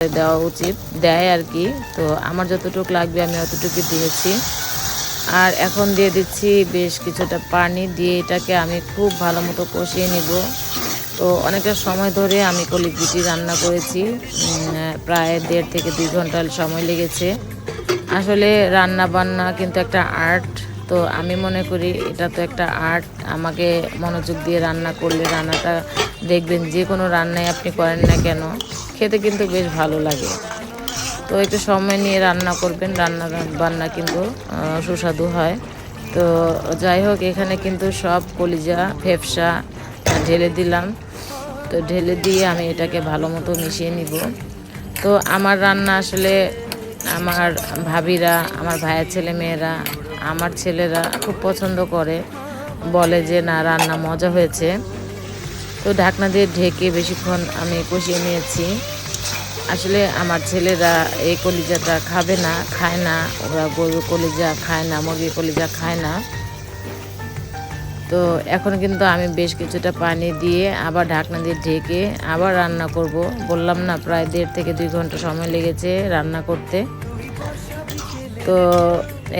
দেওয়া উচিত, দেয় আর কি। তো আমার যতটুকু লাগবে আমি অতটুকু দিয়েছি। আর এখন দিয়ে দিচ্ছি বেশ কিছুটা পানি, দিয়ে এটাকে আমি খুব ভালো মতো কষিয়ে নিব। তো অনেকটা সময় ধরে আমি কলিক বিটি রান্না করেছি। প্রায় দেড় থেকে দুই ঘণ্টা সময় লেগেছে। আসলে রান্না বান্না কিন্তু একটা আর্ট। তো আমি মনে করি এটা তো একটা আর্ট আমাকে মনোযোগ দিয়ে রান্না করলে রান্নাটা দেখবেন যে কোনো রান্নাই আপনি করেন না কেন, খেতে কিন্তু বেশ ভালো লাগে। তো একটু সময় নিয়ে রান্না করবেন, রান্না বান্না কিন্তু সুস্বাদু হয়। তো যাই হোক, এখানে কিন্তু সব কলিজা ফেফসা ঢেলে দিলাম। তো ঢেলে দিয়ে আমি এটাকে ভালো মতো মিশিয়ে নিব। তো আমার রান্না আসলে আমার ভাবিরা, আমার ভাইয়ের ছেলে মেয়েরা আমার ছেলেরা খুব পছন্দ করে, বলে যে, না, রান্না মজা হয়েছে। তো ঢাকনা দিয়ে ঢেকে বেশিক্ষণ আমি কষিয়ে নিয়েছি। আসলে আমার ছেলেরা এই কলিজাটা খাবে না, খায় না। ওরা গরুর কলিজা খায় না, মুরগির কলিজা খায় না। তো এখন কিন্তু আমি বেশ কিছুটা পানি দিয়ে আবার ঢাকনা দিয়ে ঢেকে আবার রান্না করব। বললাম না, প্রায় দেড় থেকে দুই ঘণ্টা সময় লেগেছে রান্না করতে। তো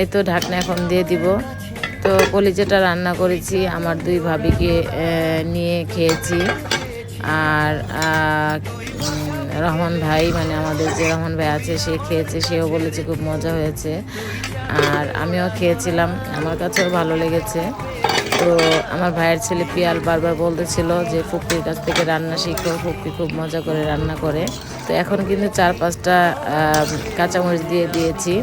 এই তো ঢাকনা এখন দিয়ে দিব। তো কলিজাটা রান্না করেছি, আমার দুই ভাবিকে নিয়ে খেয়েছি। আর রহমান ভাই মানে আমাদের যে রহমান ভাই আছে, সে খেয়েছে, সেও বলেছে খুব মজা হয়েছে। আর আমিও খেয়েছিলাম, আমার কাছেও ভালো লেগেছে। তো আমার ভাইয়ের ছেলে পিয়াল বারবার বলতেছিল যে ফুপির কাছ থেকে রান্না শিখো ফুপি খুব মজা করে রান্না করে। তো এখন কিন্তু চার পাঁচটা কাঁচামরিচ দিয়ে দিয়েছি।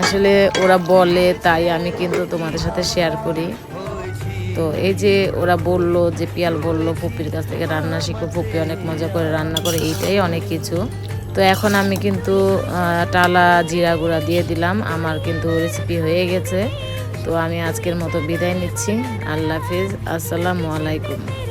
আসলে ওরা বলে, তাই আমি কিন্তু তোমাদের সাথে শেয়ার করি। তো এই যে ওরা বলল যে, পিয়াল বলল ফুপির কাছ থেকে রান্না শিখো। ফুপি অনেক মজা করে রান্না করে, এইটাই অনেক কিছু। তো এখন আমি কিন্তু টালা, জিরা গুঁড়া দিয়ে দিলাম। আমার কিন্তু রেসিপি হয়ে গেছে। তো আমি আজকের মতো বিদায় নিচ্ছি। আল্লাহ হাফিজ। আসসালামু আলাইকুম।